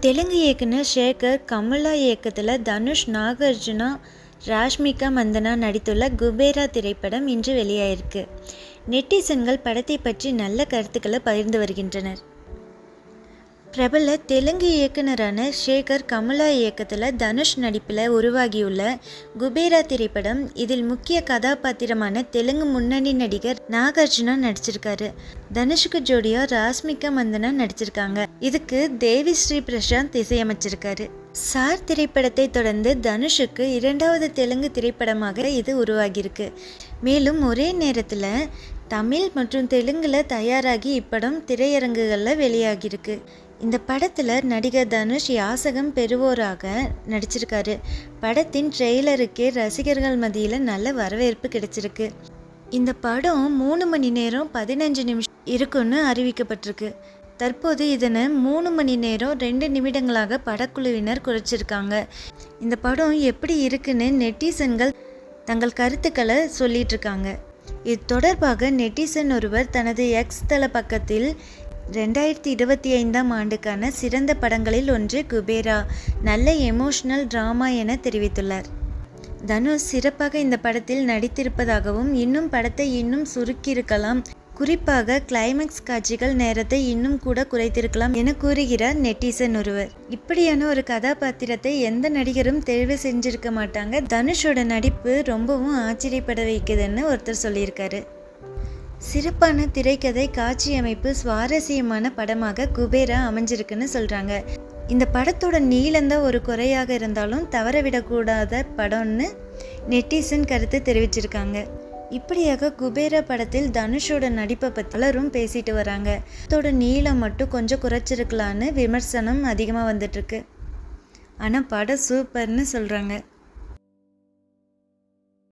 தெலுங்கு இயக்குனர் ஷேகர் கமலா இயக்கத்தில் தனுஷ் நாகார்ஜுனா ராஷ்மிகா மந்தனா நடித்துள்ள குபேரா திரைப்படம் இன்று வெளியாயிருக்கு. நெட்டிசன்கள் படத்தை பற்றி நல்ல கருத்துக்களை பகிர்ந்து வருகின்றனர். பிரபல தெலுங்கு இயக்குனரான ஷேகர் கமலா இயக்கத்தில் தனுஷ் நடிப்பில் உருவாகியுள்ள குபேரா திரைப்படம் இதில் முக்கிய கதாபாத்திரமான தெலுங்கு முன்னணி நடிகர் நாகார்ஜுனா நடிச்சிருக்காரு. தனுஷுக்கு ஜோடியா ராஸ்மிகா மந்தனா நடிச்சிருக்காங்க. இதுக்கு தேவி ஸ்ரீ பிரசாந்த் இசையமைச்சிருக்காரு. சார் திரைப்படத்தை தொடர்ந்து தனுஷுக்கு இரண்டாவது தெலுங்கு திரைப்படமாக இது உருவாகியிருக்கு. மேலும் ஒரே நேரத்தில் தமிழ் மற்றும் தெலுங்கில் தயாராகி இப்படம் திரையரங்குகளில் வெளியாகியிருக்கு. இந்த படத்தில் நடிகர் தனுஷ் யாசகம் பெறுவோராக நடிச்சிருக்காரு. படத்தின் ட்ரெய்லருக்கே ரசிகர்கள் மத்தியில் நல்ல வரவேற்பு கிடைச்சிருக்கு. இந்த படம் மூணு மணி நேரம் பதினஞ்சு நிமிஷம் இருக்குன்னு அறிவிக்கப்பட்டிருக்கு. தற்போது இதனை மூணு மணி நேரம் ரெண்டு நிமிடங்களாக படக்குழுவினர் குறைச்சிருக்காங்க. இந்த படம் எப்படி இருக்குன்னு நெட்டிசன்கள் தங்கள் கருத்துக்களை சொல்லிட்டு இருக்காங்க. இது தொடர்பாக நெட்டிசன் ஒருவர் தனது எக்ஸ் தள பக்கத்தில் ரெண்டாயிரத்தி இருபத்தி ஐந்தாம் ஆண்டுக்கான சிறந்த படங்களில் ஒன்று குபேரா நல்ல எமோஷனல் ட்ராமா என தெரிவித்துள்ளார். தனுஷ் சிறப்பாக இந்த படத்தில் நடித்திருப்பதாகவும் இன்னும் படத்தை இன்னும் சுருக்கியிருக்கலாம் குறிப்பாக கிளைமேக்ஸ் காட்சிகள் நேரத்தை இன்னும் கூட குறைத்திருக்கலாம் என கூறுகிறார் நெட்டிசன் ஒருவர். இப்படியான ஒரு கதாபாத்திரத்தை எந்த நடிகரும் தேர்வு செஞ்சிருக்க மாட்டாங்க. தனுஷோட நடிப்பு ரொம்பவும் ஆச்சரியப்பட வைக்குதுன்னு ஒருத்தர் சொல்லியிருக்காரு. சிறப்பான திரைக்கதை காட்சி அமைப்பு சுவாரஸ்யமான படமாக குபேரா அமைஞ்சிருக்குன்னு சொல்கிறாங்க இந்த படத்தோட நீளந்தான் ஒரு குறையாக இருந்தாலும் தவறவிடக்கூடாத படம்னு நெட்டிசன் கருத்து தெரிவிச்சிருக்காங்க. இப்படியாக குபேர படத்தில் தனுஷோட நடிப்பை பற்றி பலரும் பேசிட்டு வராங்க. அதோட நீளம் மட்டும் கொஞ்சம் குறைச்சிருக்கலான்னு விமர்சனம் அதிகமாக வந்துட்டுருக்கு ஆனால் படம் சூப்பர்னு சொல்கிறாங்க